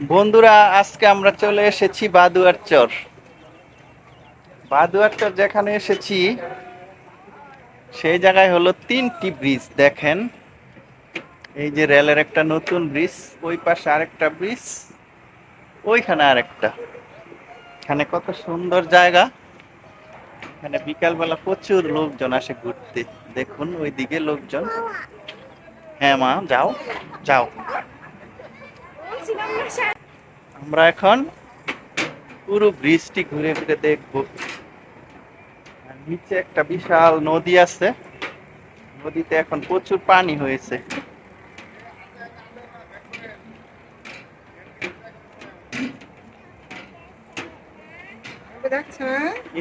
বন্ধুরা, আজকে আমরা চলে এসেছি বাদুয়ার চর। বাদুয়ার চর যেখানে এসেছি, সেই জায়গায় হলো তিনটি ব্রিজ, দেখেন। এই যে রেলের একটা নতুন ব্রিজ, ওই পাশে আরেকটা ব্রিজ, ওইখানে আরেকটা। এখানে কত সুন্দর জায়গা। এখানে বিকালবেলা প্রচুর লোকজন আসে ঘুরতে। দেখুন, ওইদিকে লোকজন। হ্যাঁ মা, যাও যাও। আমরা এখন পুরো ব্রিজটি ঘুরে ফিরে দেখব। নিচে একটা বিশাল নদী আছে। নদীতে এখন প্রচুর পানি হয়েছে।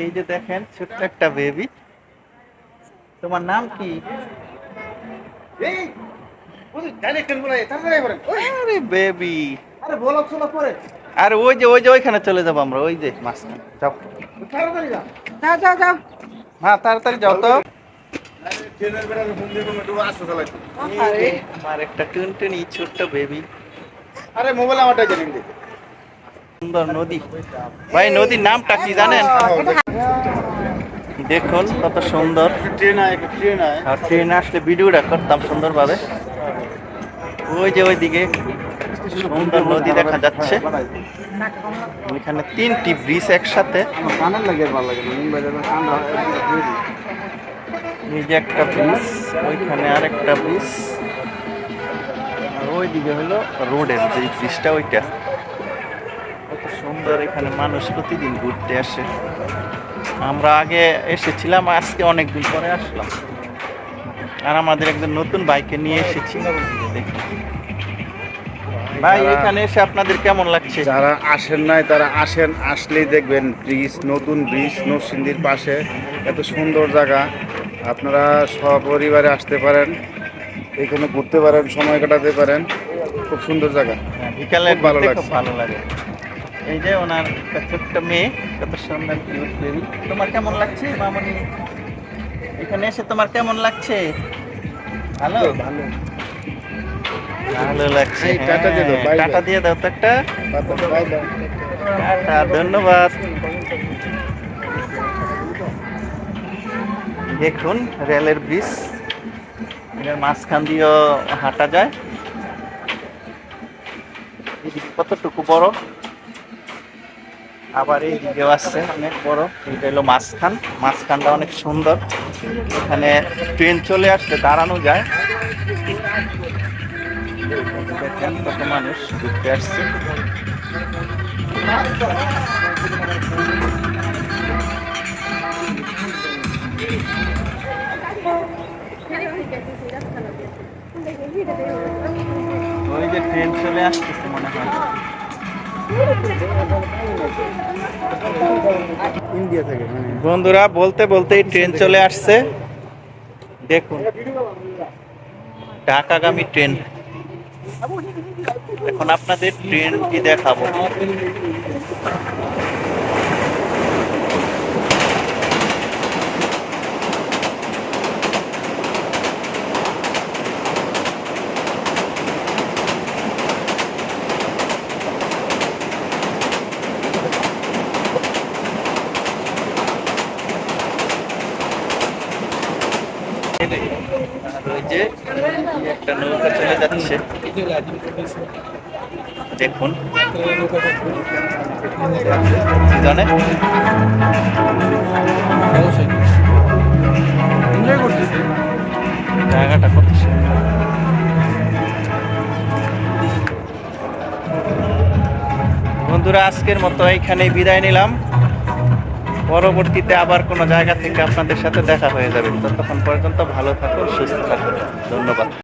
এই যে দেখেন ছোট্ট একটা বেবি তোমার নাম কি? বেবি আরে বলো চলো পরে। আর ওই যে ওই যে ওইখানে চলে যাব আমরা ওই যে মাঝখানে যাও। যাও যাও যাও। হ্যাঁ তাড়াতাড়ি যাও তো। আমার একটা টুনটুনি ছোট্ট বেবি আরে মোবাইল জানেন সুন্দর নদী। ভাই নদীর নামটা কি জানেন? দেখুন কত সুন্দর। ট্রেন আয় ট্রেন আয়। আর ট্রেনে আসলে ভিডিওটা করতাম সুন্দরভাবে। ওই যে ওইদিকে। সুন্দর নদী দেখা যাচ্ছে। ওইখানে তিনটি ব্রিজ একসাথে। আমার কানের লাগে ভালো লাগে না মোবাইলে কান এই যে একটা ব্রিজ, ওইখানে আরেকটা ব্রিজ। আর ওইদিকে হলো রোডের যে ব্রিজটা, ওইটা। কত সুন্দর এখানে মানুষ প্রতিদিন ঘুরতে আসে। আমরা আগে এসেছিলাম, আজকে অনেক দিন পরে আসলাম। আর আমাদের একজন নতুন বাইকে নিয়ে এসেছি। দেখুন ভাই এখানে এসে আপনাদের কেমন লাগছে? যারা আসেন নাই তারা আসেন আসলেই দেখবেন ব্রিজ নতুন ব্রিজ নরসিংদীর পাশে। এত সুন্দর জায়গা। আপনারা সপরিবারে আসতে পারেন এখানে ঘুরতে পারেন সময় কাটাতে পারেন। খুব সুন্দর জায়গা। হ্যাঁ, বিকালে ভালো লাগছে। ভালো লাগে। এই যে ওনার একটা ছোট্ট মেয়ে কত সুন্দর কিউট বেবি তোমার কেমন লাগছে মামনি? এখানে এসে তোমার কেমন লাগছে? ভালো ভালো। ভালো লাগছে টাটা দিয়ে দাও, হ্যাঁ, তো একটা বাই বাই টাটা ধন্যবাদ। দেখুন রেলের ব্রিজ। এর মাঝখান দিয়েও হাঁটা যায়। এদিকে কতটুকু বড়? আবার এই দিকেও আছে অনেক বড়। এটা হলো মাঝখান। মাঝখানটা অনেক সুন্দর। এখানে ট্রেন চলে আসলে দাঁড়ানো যায়। দেখেন কত মানুষ ঘুরতে আসছে? ওই যে ট্রেন চলে আসতেছে মনে হয়। ইন্ডিয়া থেকে মানে বন্ধুরা বলতে বলতেই ট্রেন চলে আসছে। দেখুন ঢাকাগামী ট্রেন। এখন আপনাদের ট্রেনটি দেখাবো। একটা নৌকা চলে যাচ্ছে। দেখুন। জানে। জায়গাটা কত বন্ধুরা আজকের মতো এইখানেই বিদায় নিলাম। পরবর্তীতে আবার কোনো জায়গা থেকে আপনাদের সাথে দেখা হয়ে যাবে। ততক্ষণ পর্যন্ত ভালো থাকুন, সুস্থ থাকুন। ধন্যবাদ।